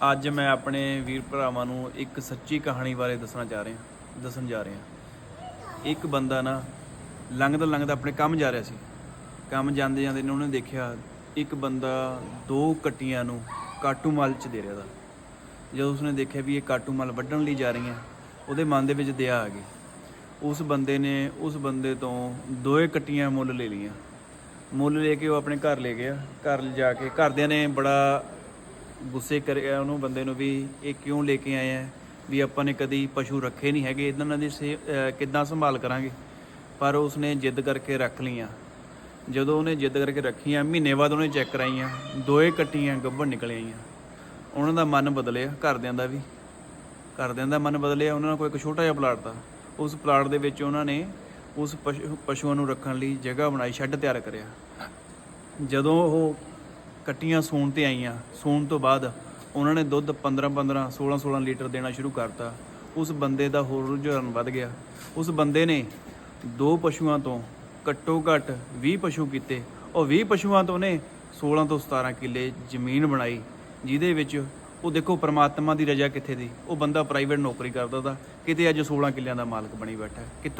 ਅੱਜ ਮੈਂ ਆਪਣੇ ਵੀਰ ਭਰਾਵਾਂ ਨੂੰ ਇੱਕ ਸੱਚੀ ਕਹਾਣੀ ਬਾਰੇ ਦੱਸਣਾ ਚਾਹ ਰਿਹਾ, ਦੱਸਣ ਜਾ ਰਿਹਾ। ਇੱਕ ਬੰਦਾ ਨਾ ਲੰਘਦਾ ਲੰਘਦਾ ਆਪਣੇ ਕੰਮ ਜਾ ਰਿਹਾ ਸੀ। ਕੰਮ ਜਾਂਦੇ ਜਾਂਦੇ ਨੇ ਉਹਨੇ ਦੇਖਿਆ, ਇੱਕ ਬੰਦਾ ਦੋ ਕੱਟੀਆਂ ਨੂੰ ਕਾਟੂ ਮਾਲ ਚ ਦੇ ਰਿਹਾ ਦਾ ਜਦੋਂ ਉਸਨੇ ਦੇਖਿਆ ਵੀ ਇਹ ਕਾਟੂ ਮਾਲ ਵੱਢਣ ਲਈ ਜਾ ਰਹੀਆਂ, ਉਹਦੇ ਮਨ ਦੇ ਵਿੱਚ ਦਇਆ ਆ ਗਈ। ਉਸ ਬੰਦੇ ਨੇ, ਉਸ ਬੰਦੇ ਤੋਂ ਦੋਏ ਕੱਟੀਆਂ ਮੁੱਲ ਲੈ ਲਈਆਂ। ਮੁੱਲ ਲੈ ਕੇ ਉਹ ਆਪਣੇ ਘਰ ਲੈ ਗਿਆ। ਘਰ ਜਾ ਕੇ ਘਰਦਿਆਂ ਨੇ ਬੜਾ ਗੁੱਸੇ ਕਰਿਆ ਉਹਨੂੰ, ਬੰਦੇ ਨੂੰ ਵੀ ਇਹ ਕਿਉਂ ਲੈ ਕੇ ਆਏ ਆ? ਵੀ ਆਪਾਂ ਨੇ ਕਦੀ ਪਸ਼ੂ ਰੱਖੇ ਨਹੀਂ ਹੈਗੇ, ਇਹਨਾਂ ਦੀ ਸੇ- ਕਿੱਦਾਂ ਸੰਭਾਲ ਕਰਾਂਗੇ? ਪਰ ਉਸਨੇ ਜਿੱਦ ਕਰਕੇ ਰੱਖ ਲਈਆਂ। ਜਦੋਂ ਉਹਨੇ ਜਿੱਦ ਕਰਕੇ ਰੱਖੀਆਂ, ਮਹੀਨੇ ਬਾਅਦ ਉਹਨੇ ਚੈੱਕ ਕਰਾਈਆਂ, ਦੋਏ ਕੱਟੀਆਂ, ਗੱਭਣ ਨਿਕਲ ਆਈਆਂ। ਉਹਨਾਂ ਦਾ ਮਨ ਬਦਲਿਆ, ਘਰਦਿਆਂ ਦਾ ਵੀ। ਘਰਦਿਆਂ ਦਾ ਮਨ ਬਦਲਿਆ, ਉਹਨਾਂ ਕੋਲ ਇੱਕ ਛੋਟਾ ਜਿਹਾ ਪਲਾਟ ਤਾ ਉਸ ਪਲਾਟ ਦੇ ਵਿੱਚ ਉਹਨਾਂ ਨੇ ਉਸ ਪਸ਼ੂ- ਪਸ਼ੂਆਂ ਨੂੰ ਰੱਖਣ ਲਈ ਜਗ੍ਹਾ ਬਣਾਈ, ਸ਼ੈੱਡ ਤਿਆਰ ਕਰਿਆ। ਜਦੋਂ ਉਹ ਕੱਟੀਆਂ ਸੂਣ ਤੇ ਆਈਆਂ। ਸੂਣ ਤੋਂ ਬਾਅਦ ਉਹਨਾਂ ਨੇ ਦੁੱਧ 15 15 16 16 ਲੀਟਰ ਦੇਣਾ ਸ਼ੁਰੂ ਕਰਤਾ। ਉਸ ਬੰਦੇ ਦਾ ਹੋਰ ਰੁਝਾਨ ਵੱਧ ਗਿਆ। ਉਸ ਬੰਦੇ ਨੇ ਦੋ ਪਸ਼ੂਆਂ ਤੋਂ ਘੱਟੋ ਘੱਟ 20 ਪਸ਼ੂ ਕੀਤੇ। ਉਹ 20 ਪਸ਼ੂਆਂ ਤੋਂ ਨੇ 16 ਤੋਂ 17 ਕਿੱਲੇ ਜ਼ਮੀਨ ਬਣਾਈ, ਜਿਹਦੇ ਵਿੱਚ ਉਹ ਦੇਖੋ ਪ੍ਰਮਾਤਮਾ ਦੀ ਰਜ਼ਾ ਕਿੱਥੇ ਦੀ? ਉਹ ਬੰਦਾ ਪ੍ਰਾਈਵੇਟ ਨੌਕਰੀ ਕਰਦਾ ਤਾ, ਕਿਤੇ ਅੱਜ 16 ਕਿੱਲਿਆਂ ਦਾ ਮਾਲਕ ਬਣੀ ਬੈਠਾ। ਕਿੱਥੋਂ